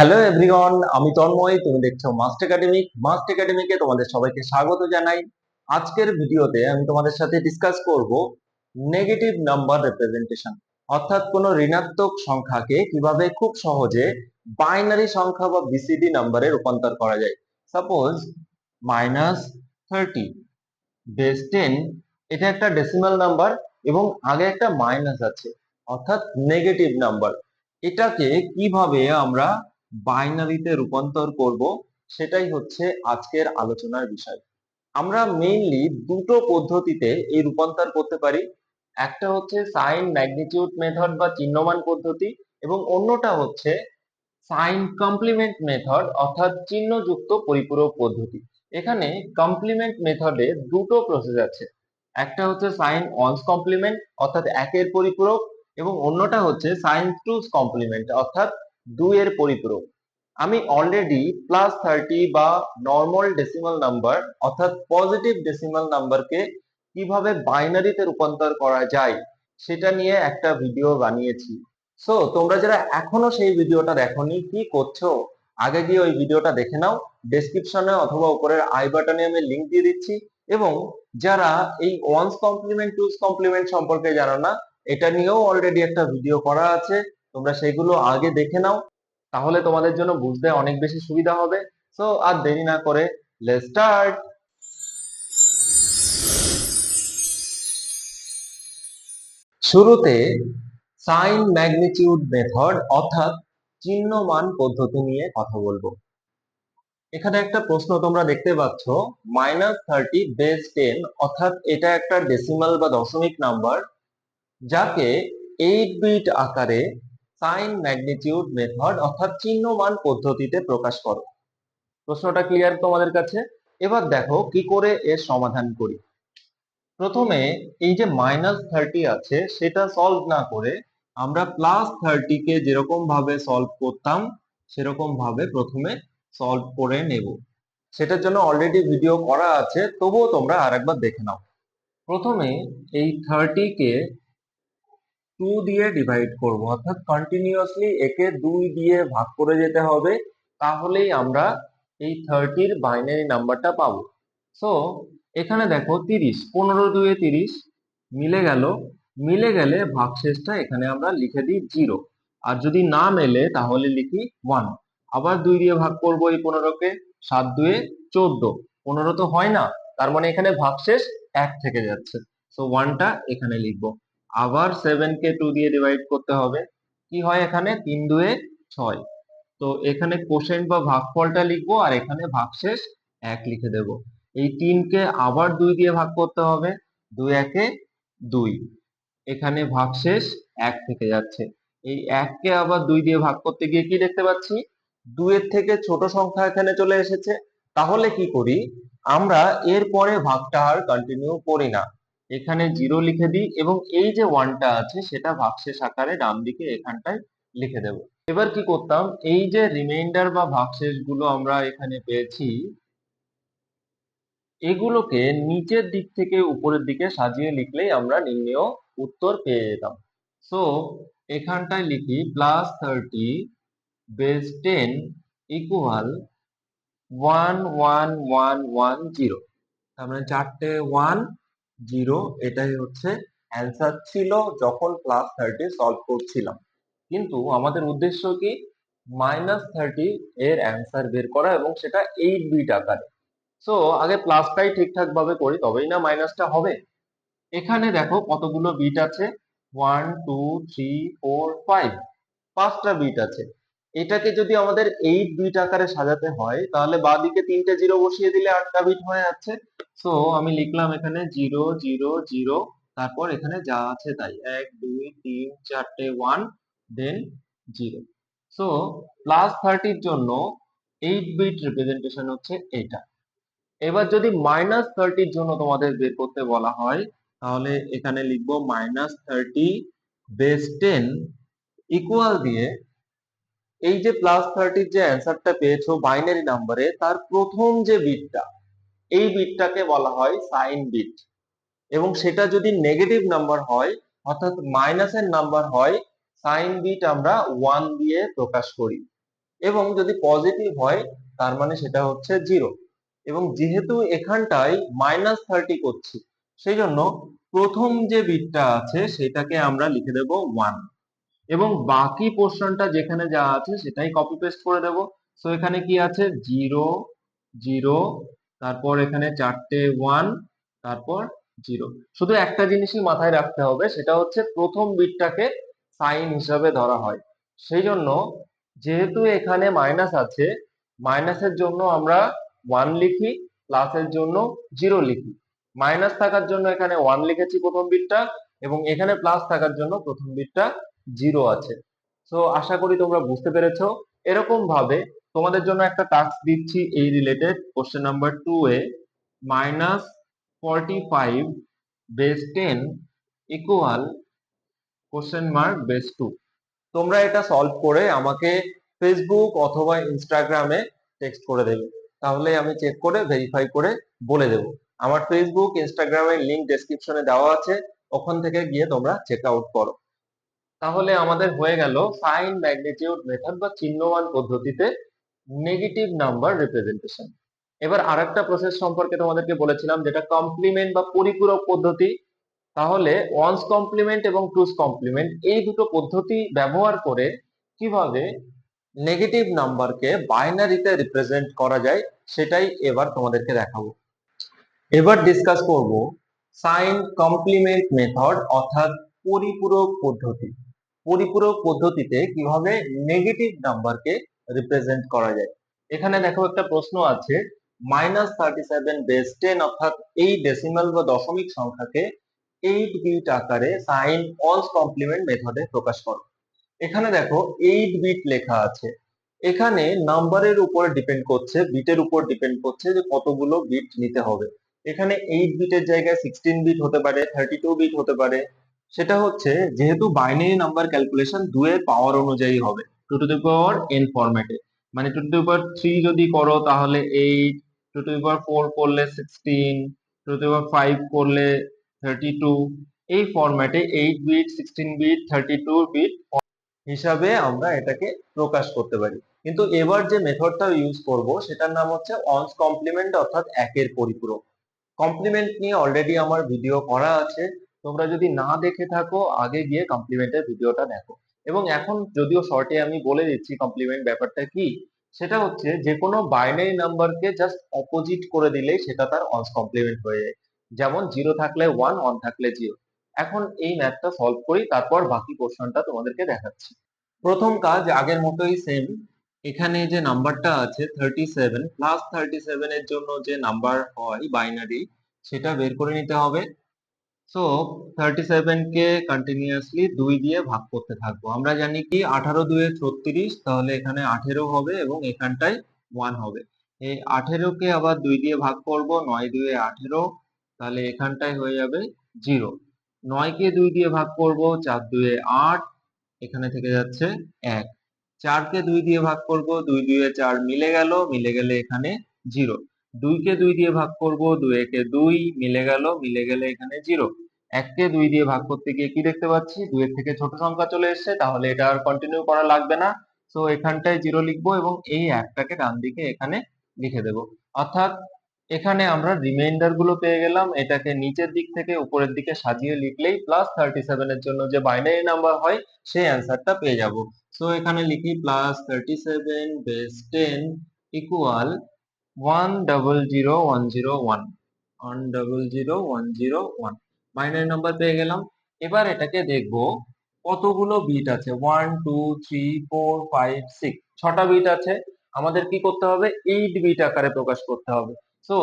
Hello everyone আমি তন্ময়, তুমি দেখছ মাস্ট একাডেমিক মাস্ট একাডেমিকে তোমাদের সবাইকে স্বাগত জানাই। আজকের ভিডিওতে আমি তোমাদের সাথে ডিসকাস করব নেগেটিভ নাম্বার রিপ্রেজেন্টেশন অর্থাৎ কোনো ঋণাত্মক সংখ্যাকে কীভাবে খুব সহজে বাইনারি সংখ্যা বা বিসিডি নাম্বারে রূপান্তর করা যায়। Suppose minus thirty base ten এটা একটা ডেসিমাল নাম্বার এবং আগে একটা মাইনাস আছে, অর্থাৎ নেগেটিভ নাম্বার এটাকে কীভাবে আমরা বাইনারিতে রূপান্তর করব, সেটাই হচ্ছে আজকের আলোচনার বিষয়। আমরা মেইনলি দুটো পদ্ধতিতে এই রূপান্তর করতে পারি। একটা হচ্ছে সাইন ম্যাগনিটিউড মেথড বা চিহ্নমান পদ্ধতি এবং অন্যটা হচ্ছে সাইন কমপ্লিমেন্ট মেথড অর্থাৎ চিহ্নযুক্ত পরিপূরক পদ্ধতি। এখানে কমপ্লিমেন্ট মেথডে দুটো প্রসেস আছে। একটা হচ্ছে সাইন ওয়ান্স কমপ্লিমেন্ট অর্থাৎ একের পরিপূরক, এবং অন্যটা হচ্ছে সাইন টুস কমপ্লিমেন্ট অর্থাৎ দুইয়ের পরিপূরক। আমি অলরেডি প্লাস থার্টি বা নর্মাল ডেসিমাল নাম্বার অর্থাৎ পজিটিভ ডেসিমাল নাম্বারকে কীভাবে বাইনারিতে রূপান্তর করা যায় সেটা নিয়ে একটা ভিডিও বানিয়েছি। সো তোমরা যারা এখনও সেই ভিডিওটা দেখোনি, কি করছ? আগে গিয়ে ওই ভিডিওটা দেখে নাও। ডেসক্রিপশনে অথবা উপরের আই বাটনে আমি লিংক দিয়ে দিচ্ছি এবং যারা এই ওয়ান্স কমপ্লিমেন্ট টুস কমপ্লিমেন্ট সম্পর্কে জানো না, এটা নিয়েও অলরেডি একটা ভিডিও করা আছে। তোমরা সেগুলো আগে দেখে নাও, তাহলে তোমাদের জন্য বুঝতে অনেক বেশি সুবিধা হবে। সো আর দেরি না করে লেটস স্টার্ট শুরুতে সাইন ম্যাগনিটিউড মেথড অর্থাৎ চিহ্নমান পদ্ধতি নিয়ে কথা বলব। এখানে একটা প্রশ্ন তোমরা দেখতে পাচ্ছ মাইনাস থার্টি বেস টেন অর্থাৎ এটা একটা ডেসিমাল বা দশমিক নাম্বার যাকে এইট বিট আকারে সাইন ম্যাগনিটিউড মেথড অর্থাৎ চিহ্নমান পদ্ধতিতে প্রকাশ করো। প্রশ্নটা ক্লিয়ার তোমাদের কাছে? এবার দেখো কি করে এর সমাধান করি। প্রথমে এই যে মাইনাস থার্টি আছে, সেটা সলভ না করে আমরা প্লাস থার্টি কে যেরকম ভাবে সলভ করতাম, সেরকম ভাবে প্রথমে সলভ করে নেব। সেটার জন্য অলরেডি ভিডিও করা আছে, তবুও তোমরা আরেকবার দেখে নাও। প্রথমে এই থার্টি কে টু দিয়ে ডিভাইড করব, অর্থাৎ কন্টিনিউয়াসলি একে দুই দিয়ে ভাগ করে যেতে হবে, তাহলেই আমরা এই থার্টির বাইনারি নাম্বারটা পাবো। সো এখানে দেখো তিরিশ, পনেরো দুয়ে তিরিশ মিলে গেল, মিলে গেলে ভাগশেষটা এখানে আমরা লিখে দিই জিরো আর যদি না মেলে, তাহলে লিখি ওয়ান আবার দুই দিয়ে ভাগ করব এই পনেরোকে, সাত দুয়ে চোদ্দ। পনেরো তো হয় না, তার মানে এখানে ভাগশেষ এক থেকে যাচ্ছে। সো ওয়ানটা এখানে লিখব। আবার সেভেন কে টু দিয়ে ডিভাইড করতে হবে। কি হয় এখানে? তিন দুয়ে ছয়। তো এখানে কোশেন্ট বা ভাগফলটা লিখব আর এখানে ভাগশেষ এক লিখে দেব। এই তিনকে আবার দুই দিয়ে ভাগ করতে হবে। দুই একে দুই। এখানে ভাগশেষ এক থেকে যাচ্ছে। এই এককে আবার দুই দিয়ে ভাগ করতে গিয়ে কি দেখতে পাচ্ছি? দুইয়ের থেকে ছোট সংখ্যা এখানে চলে এসেছে। তাহলে কি করি? আমরা এর পরে ভাগটা আর কন্টিনিউ করি না। এখানে জিরো লিখে দিই এবং এই যে ওয়ানটা আছে সেটা ভাগশেষ আকারে ডান দিকে এখানটায় লিখে দেব। এবার কি করতাম? এই যে রিমাইন্ডার বা ভাগশেষগুলো আমরা এখানে পেয়েছি, এগুলোকে নিচের দিক থেকে উপরের দিকে সাজিয়ে লিখলেই আমরা নির্ণেয় উত্তর পেয়ে যেতাম। সো এখানটায় লিখি plus thirty base ten equal one one one one zero তার মানে চারটে ওয়ান জিরো, এটাই হচ্ছে অ্যান্সার ছিল যখন প্লাস থার্টি সলভ করছিলাম। কিন্তু আমাদের উদ্দেশ্য কি? মাইনাস থার্টি এর অ্যান্সার বের করা এবং সেটা এইট বিট আকারে। সো আগে প্লাসটাই ঠিকঠাক ভাবে করি, তবেই না মাইনাসটা হবে। এখানে দেখো কতগুলো বিট আছে? One two three four five পাঁচটা বিট আছে। এটাকে যদি আমাদের এইট বিট আকারে সাজাতে হয়, তাহলে বাঁদিকে তিনটে জিরো বসিয়ে দিলে আটটা বিট হয়ে যাচ্ছে। সো আমি লিখলাম এখানে জিরো জিরো জিরো তারপর এখানে যা আছে তাই। এক, দুই, তিন, চারটে one then zero so plus থার্টির জন্য এইট বিট রিপ্রেজেন্টেশন হচ্ছে এটা। এবার যদি মাইনাস থার্টির জন্য তোমাদের বের করতে বলা হয়, তাহলে এখানে লিখব minus thirty base ten equal দিয়ে এই যে প্লাস থার্টির যে অ্যান্সারটা পেয়েছ বাইনারি নাম্বারে তার প্রথম যে বিটটা এই বিটটাকে বলা হয় সাইন বিট এবং সেটা যদি নেগেটিভ নাম্বার হয়, অর্থাৎ মাইনাসের নাম্বার হয় সাইন বিট আমরা ওয়ান দিয়ে প্রকাশ করি। এবং যদি পজিটিভ হয়, তার মানে সেটা হচ্ছে জিরো এবং যেহেতু এখানটায় মাইনাস থার্টি করছি, সেই জন্য প্রথম যে বিটটা আছে, সেটাকে আমরা লিখে দেব ওয়ান এবং বাকি পোর্শনটা যেখানে যা আছে সেটাই কপি পেস্ট করে দেব। সো এখানে কি আছে? জিরো জিরো তারপর এখানে চারটে ওয়ান তারপর জিরো শুধু একটা জিনিসই মাথায় রাখতে হবে, সেটা হচ্ছে প্রথম বিটটাকে সাইন হিসাবে ধরা হয়। সেই জন্য যেহেতু এখানে মাইনাস আছে মাইনাসের জন্য আমরা ওয়ান লিখি প্লাসের জন্য জিরো লিখি। মাইনাস থাকার জন্য এখানে ওয়ান লিখেছি প্রথম বিটটা, এবং এখানে প্লাস থাকার জন্য প্রথম বিটটা জিরো আছে। সো আশা করি তোমরা বুঝতে পেরেছ। এরকম ভাবে তোমাদের জন্য একটা টাস্ক দিচ্ছি এই রিলেটেড কোশ্চেন নাম্বার টু এ। Minus forty five base ten equal question mark base two তোমরা এটা সলভ করে আমাকে ফেসবুক অথবা ইনস্টাগ্রামে টেক্সট করে দেবে। তাহলে আমি চেক করে ভেরিফাই করে বলে দেব। আমার ফেসবুক ইনস্টাগ্রামের লিংক ডেসক্রিপশনে দেওয়া আছে। ওখান থেকে গিয়ে তোমরা চেক আউট করো। তাহলে আমাদের হয়ে গেল সাইন ম্যাগনিটিউড মেথড বা চিহ্নমান পদ্ধতিতে নেগেটিভ নাম্বার রিপ্রেজেন্টেশন। এবার আরেকটা প্রসেস সম্পর্কে তোমাদেরকে বলেছিলাম যেটা কমপ্লিমেন্ট বা পরিপূরক পদ্ধতি। তাহলে ওয়ান্স কমপ্লিমেন্ট এবং টুস কমপ্লিমেন্ট এই দুটো পদ্ধতি ব্যবহার করে কীভাবে নেগেটিভ নাম্বারকে বাইনারিতে রিপ্রেজেন্ট করা যায় সেটাই এবার তোমাদেরকে দেখাবো। এবার ডিসকাস করব সাইন কমপ্লিমেন্ট মেথড অর্থাৎ পরিপূরক পদ্ধতি। পরিপূরক পদ্ধতিতে কীভাবে নেগেটিভ নাম্বারকে রিপ্রেজেন্ট করা যায়। এখানে দেখো একটা প্রশ্ন আছে minus thirty seven base ten অর্থাৎ এই ডেসিমাল বা দশমিক সংখ্যাকে এইট বিট আকারে সাইন অলস কমপ্লিমেন্ট মেথডে প্রকাশ করো। এখানে দেখো এইট বিট লেখা আছে। এখানে নাম্বারের উপর ডিপেন্ড করছে বিটের উপর ডিপেন্ড করছে যে কতগুলো বিট নিতে হবে। এখানে এইট বিটের জায়গায় সিক্সটিন বিট হতে পারে থার্টি টু বিট হতে পারে। সেটা হচ্ছে যেহেতু বাইনারি নাম্বার ক্যালকুলেশন দুয়ের পাওয়ার অনুযায়ী হবে। Two to the power N ফরম্যাটে মানে two to the power three যদি করো তাহলে eight two to the power four করলে sixteen two to the power five করলে থার্টি টু এই ফরম্যাটে eight bit sixteen bit thirty two bit হিসাবে আমরা এটাকে প্রকাশ করতে পারি। কিন্তু এবার যে মেথডটা ইউজ করব, সেটার নাম হচ্ছে অনস কমপ্লিমেন্ট অর্থাৎ একের পরিপূরক। কমপ্লিমেন্ট নিয়ে অলরেডি আমার ভিডিও করা আছে। তোমরা যদি না দেখে থাকো, আগে গিয়ে কমপ্লিমেন্টের ভিডিওটা দেখো। এবং এখন যদিও শর্টে আমি বলে দিচ্ছি কমপ্লিমেন্ট ব্যাপারটা কি, সেটা হচ্ছে যে কোনো বাইনারি নাম্বারকে জাস্ট অপোজিট করে দিলেই সেটা তার অনস কমপ্লিমেন্ট হয়ে যায়। যেমন জিরো থাকলে ওয়ান ওয়ান থাকলে জিরো এখন এই ম্যাথটা সলভ করি, তারপর বাকি পোর্শনটা তোমাদেরকে দেখাচ্ছি। প্রথম কাজ আগের মতোই সেম এখানে যে নাম্বারটা আছে thirty seven plus thirty seven এর জন্য যে নাম্বার হয় বাইনারি সেটা বের করে নিতে হবে। সো থার্টি সেভেন কে কন্টিনিউয়াসলি দুই দিয়ে ভাগ করতে থাকব। আমরা জানি কি, আঠারো দুয়ে ছত্রিশ, তাহলে এখানে আঠেরো হবে এবং এখানটায় ওয়ান হবে। এই আঠেরোকে আবার দুই দিয়ে ভাগ করব, নয় দুয়ে আঠেরো, তাহলে এখানটায় হয়ে যাবে জিরো নয় কে দুই দিয়ে ভাগ করব, চার দুয়ে আট, এখানে থেকে যাচ্ছে এক। চারকে দুই দিয়ে ভাগ করব, দুই দুয়ে চার মিলে গেল, মিলে গেলে এখানে জিরো দুইকে দুই দিয়ে ভাগ করব দুই একে দুই, মিলে গেল, মিলে গেলে এখানে জিরো এককে দুই দিয়ে ভাগ করতে গিয়ে কি দেখতে পাচ্ছি? দুইয়ের থেকে ছোট সংখ্যা চলে এসেছে, তাহলে এটা আর কন্টিনিউ করা লাগবে না। সো এখানটায় জিরো লিখব এবং এই একটাকে ডান দিকে এখানে লিখে দেব। অর্থাৎ, এখানে আমরা রিমাইন্ডারগুলো পেয়ে গেলাম। এটাকে নিচের দিক থেকে উপরের দিকে সাজিয়ে লিখলেই প্লাস থার্টি সেভেন এর জন্য যে বাইনারি নাম্বার হয়, সেই অ্যান্সারটা পেয়ে যাব। সো এখানে লিখি plus thirty seven base ten equal one double zero one zero one one double zero one zero one binary number পেয়ে গেলাম। এবার এটাকে দেখব, কতগুলো বিট আছে? One two three four five six ছটা বিট আছে। আমাদের কি করতে হবে? এইট বিট আকারে প্রকাশ করতে হবে। সো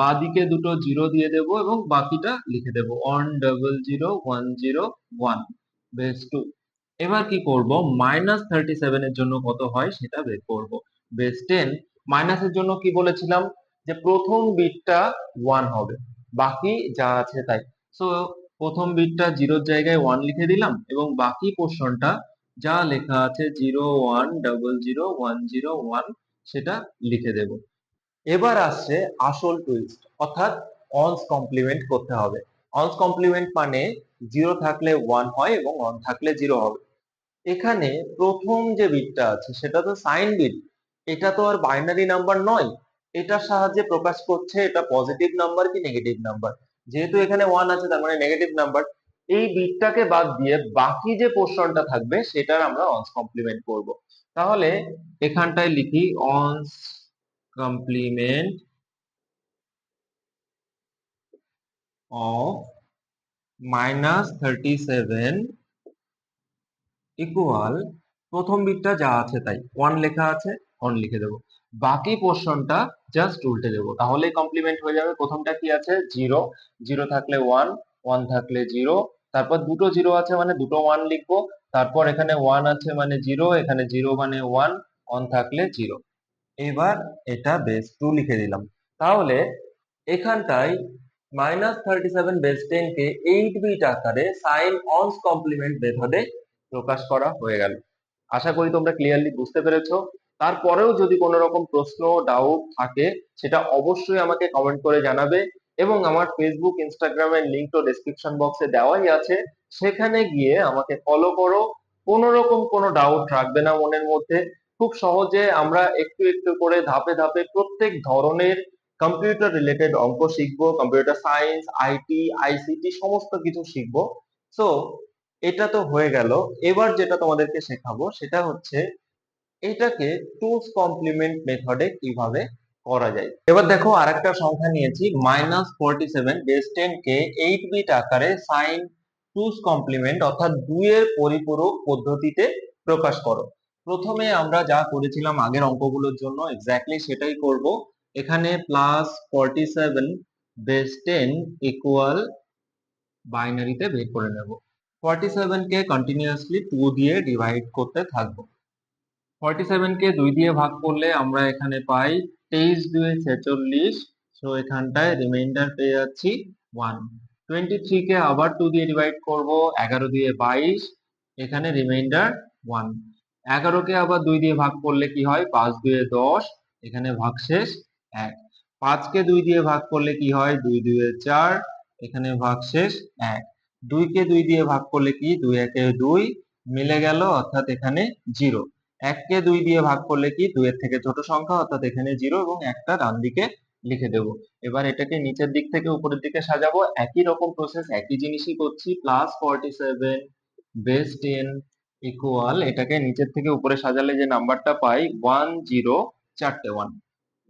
বাদিকে দুটো জিরো দিয়ে দেব এবং বাকিটা লিখে দেব। One double zero one zero one base two এবার কি করব? মাইনাস থার্টি সেভেন এর জন্য কত হয় সেটা বের করব। বেস টেন মাইনাসের জন্য কি বলেছিলাম? যে প্রথম বিটটা ওয়ান হবে। বাকি যা আছে তাই। সো প্রথম বিটটা জিরোর জায়গায় ওয়ান লিখে দিলাম এবং বাকি পোর্শনটা যা লেখা আছে zero one double zero one zero one সেটা লিখে দেব। এবার আসছে আসল টুইস্ট অর্থাৎ অনস কমপ্লিমেন্ট করতে হবে। অনস কমপ্লিমেন্ট মানে জিরো থাকলে ওয়ান হয় এবং ওয়ান থাকলে জিরো হবে। এখানে প্রথম যে বিটটা আছে সেটা তো সাইন বিট, এটা তো আর বাইনারি নাম্বার নয়। এটার সাহায্যে প্রকাশ করছে এটা পজিটিভ নাম্বার কি নেগেটিভ নাম্বার যেহেতু এখানে ওয়ান আছে, তার মানে নেগেটিভ নাম্বার এই বিটটাকে বাদ দিয়ে বাকি যে পোর্শনটা থাকবে, সেটার আমরা অনস কমপ্লিমেন্ট করব। তাহলে এখানটায় লিখি ones complement of minus thirty seven equal প্রথম বিটটা যা আছে তাই ওয়ান লেখা আছে অন লিখে দেবো। বাকি পোর্শনটা জাস্ট উল্টে দেবো। তাহলে কমপ্লিমেন্ট হয়ে যাবে। প্রথমটা কি আছে? জিরো জিরো থাকলে ওয়ান ওয়ান থাকলে জিরো তারপর দুটো জিরো আছে মানে দুটো ওয়ান লিখব। তারপর এখানে ওয়ান আছে মানে জিরো এখানে জিরো মানে ওয়ান ওয়ান থাকলে জিরো এবার এটা বেস টু লিখে দিলাম। তাহলে এখানটায় minus thirty seven base ten কে এইট বিট আকারে সাইন অনস কমপ্লিমেন্ট মেথডে প্রকাশ করা হয়ে গেল। আশা করি তোমরা ক্লিয়ারলি বুঝতে পেরেছ। তারপরেও যদি কোনো রকম প্রশ্ন ডাউট থাকে, সেটা অবশ্যই আমাকে কমেন্ট করে জানাবে এবং আমার ফেসবুক ইনস্টাগ্রামের লিঙ্ক তো ডেসক্রিপশন বক্সে দেওয়াই আছে। সেখানে গিয়ে আমাকে ফলো করো। কোনো রকম কোনো ডাউট রাখবে না মনের মধ্যে। খুব সহজে আমরা একটু একটু করে ধাপে ধাপে প্রত্যেক ধরনের কম্পিউটার রিলেটেড অঙ্ক শিখব কম্পিউটার সায়েন্স আইটি আইসিটি সমস্ত কিছু শিখব। সো এটা তো হয়ে গেল। এবার যেটা তোমাদেরকে শেখাবো, সেটা হচ্ছে এটাকে টুস কমপ্লিমেন্ট মেথডে কীভাবে করা যায়? এবার দেখো আরেকটা সংখ্যা নিয়েছি minus forty seven base ten কে এইট বিট আকারে সাইন টুস কমপ্লিমেন্ট অর্থাৎ দুইয়ের পরিপূরক পদ্ধতিতে প্রকাশ করো। প্রথমে আমরা যা করেছিলাম আগের অঙ্কগুলোর জন্য এক্স্যাক্টলি সেটাই করব। এখানে plus forty seven base ten equal বাইনারিতে বের করে নেব। ফর্টি সেভেন কে কন্টিনিউয়াসলি টু দিয়ে ডিভাইড করতে থাকব। ফর্টি সেভেন কে দুই দিয়ে ভাগ করলে আমরা এখানে পাই তেইশ দুই ছেচল্লিশ। সো এখানটায় রিমাইন্ডার পেয়ে যাচ্ছি ওয়ান টোয়েন্টি থ্রি কে আবার টু দিয়ে ডিভাইড করব, এগারো দিয়ে বাইশ। এখানে রিমাইন্ডার ওয়ান এগারোকে আবার দুই দিয়ে ভাগ করলে কি হয়? পাঁচ দুয়ে দশ। এখানে ভাগশেষ এক। পাঁচকে দুই দিয়ে ভাগ করলে কি হয়? দুই দুয়ে চার। এখানে ভাগশেষ এক। দুইকে দুই দিয়ে ভাগ করলে কি? দুই একে দুই। মিলে গেল অর্থাৎ এখানে জিরো এককে দুই দিয়ে ভাগ করলে কি? দুইয়ের থেকে ছোট সংখ্যা, অর্থাৎ এখানে জিরো এবং একটা ডান দিকে লিখে দেব। এবার এটাকে নিচের দিক থেকে উপরের দিকে সাজাবো। একই রকম প্রসেস একই জিনিসই করছি plus forty seven base ten equal এটাকে নিচের থেকে উপরে সাজালে যে নাম্বারটা পাই ওয়ান জিরো চারটে one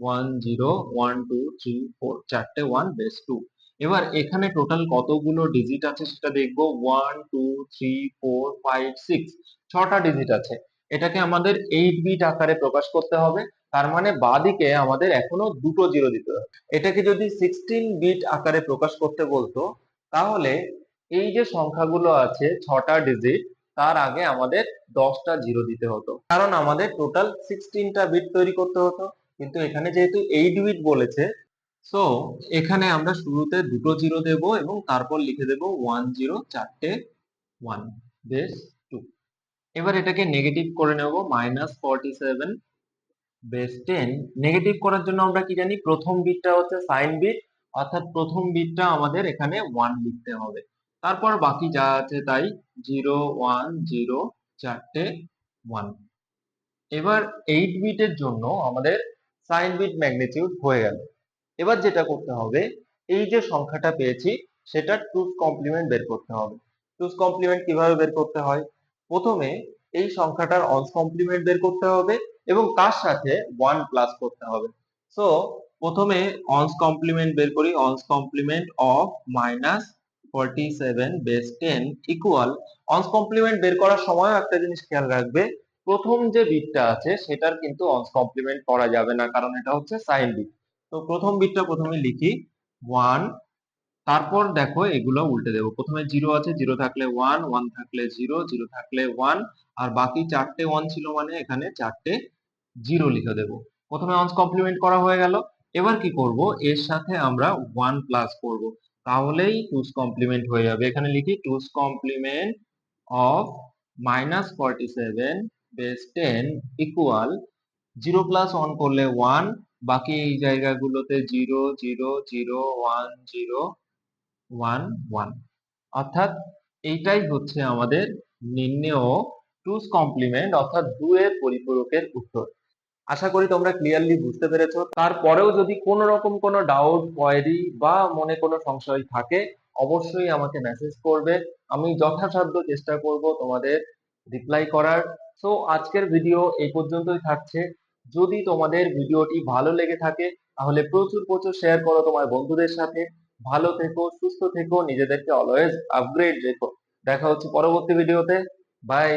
one zero one two three four চারটে ওয়ান বেস টু এবার এখানে টোটাল কতগুলো ডিজিট আছে সেটা দেখব। One two three four five six ছটা ডিজিট আছে। এটাকে আমাদের এইট বিট আকারে প্রকাশ করতে হবে। তার মানে বাদিকে আমাদের এখনও দুটো জিরো দিতে হবে। এটাকে যদি সিক্সটিন বিট আকারে প্রকাশ করতে বলতো, তাহলে এই যে সংখ্যাগুলো আছে ছটা ডিজিট তার আগে আমাদের দশটা জিরো দিতে হতো। কারণ আমাদের টোটাল সিক্সটিনটা বিট তৈরি করতে হতো। কিন্তু এখানে যেহেতু এইট বিট বলেছে সো এখানে আমরা শুরুতে দুটো জিরো দেব এবং তারপর লিখে দেব ওয়ান জিরো চারটে ওয়ান টু এবার এটাকে নেগেটিভ করে নেব minus forty seven base ten negative করার জন্য আমরা কি জানি? প্রথম বিটটা হচ্ছে সাইন বিট অর্থাৎ প্রথম বিটটা আমাদের এখানে ওয়ান লিখতে হবে। তারপর বাকি যা আছে তাই জিরো ওয়ান জিরো চারটে ওয়ান এবার এইট বিটের জন্য আমাদের সাইন বিট ম্যাগনিটিউড হয়ে গেল। এবার যেটা করতে হবে, এই যে সংখ্যাটা পেয়েছি, সেটা টুস কমপ্লিমেন্ট বের করতে হবে। টুস কমপ্লিমেন্ট কীভাবে বের করতে হয়? প্রথমে এই সংখ্যাটার অনস কমপ্লিমেন্ট বের করতে হবে এবং তার সাথে ওয়ান প্লাস করতে হবে। সো প্রথমে অনস কমপ্লিমেন্ট বের করি ones complement of minus forty seven base ten equal ones complement বের করার সময় একটা জিনিস খেয়াল রাখবে, প্রথম যে বিটটা আছে সেটার কিন্তু অনস কমপ্লিমেন্ট করা যাবে না, কারণ এটা হচ্ছে সাইন বিট। তো প্রথম বিটটা প্রথমে লিখি ওয়ান তারপর দেখো এগুলো উল্টে দেবো। প্রথমে জিরো আছে জিরো থাকলে ওয়ান ওয়ান থাকলে জিরো জিরো থাকলে ওয়ান আর বাকি চারটে ওয়ান ছিল মানে এখানে চারটে জিরো লিখে দেবো। প্রথমে অনস কমপ্লিমেন্ট করা হয়ে গেল। এবার কি করব? এর সাথে আমরা ওয়ান প্লাস করব। তাহলেই টুস কমপ্লিমেন্ট হয়ে যাবে। এখানে লিখি two's complement of minus forty seven base ten equal zero plus one করলে ওয়ান বাকি এই জায়গাগুলোতে zero zero zero one zero one one অর্থাৎ এইটাই হচ্ছে আমাদের নির্ণেয় টুস কমপ্লিমেন্ট অর্থাৎ এর পরিপূরকের উত্তর। আশা করি তোমরা ক্লিয়ারলি বুঝতে পেরেছ। তারপরেও যদি কোনো রকম কোনো ডাউট কোয়েরি বা মনে কোনো সংশয় থাকে, অবশ্যই আমাকে মেসেজ করবে। আমি যথাসাধ্য চেষ্টা করব তোমাদের রিপ্লাই করার। সো আজকের ভিডিও এই পর্যন্তই থাকছে। যদি তোমাদের ভিডিওটি ভালো লেগে থাকে, তাহলে প্রচুর প্রচুর শেয়ার করো তোমার বন্ধুদের সাথে। ভালো থেকো সুস্থ থেকো নিজেদেরকে অলওয়েজ আপগ্রেড রেখো। দেখা হচ্ছে পরবর্তী ভিডিওতে বাই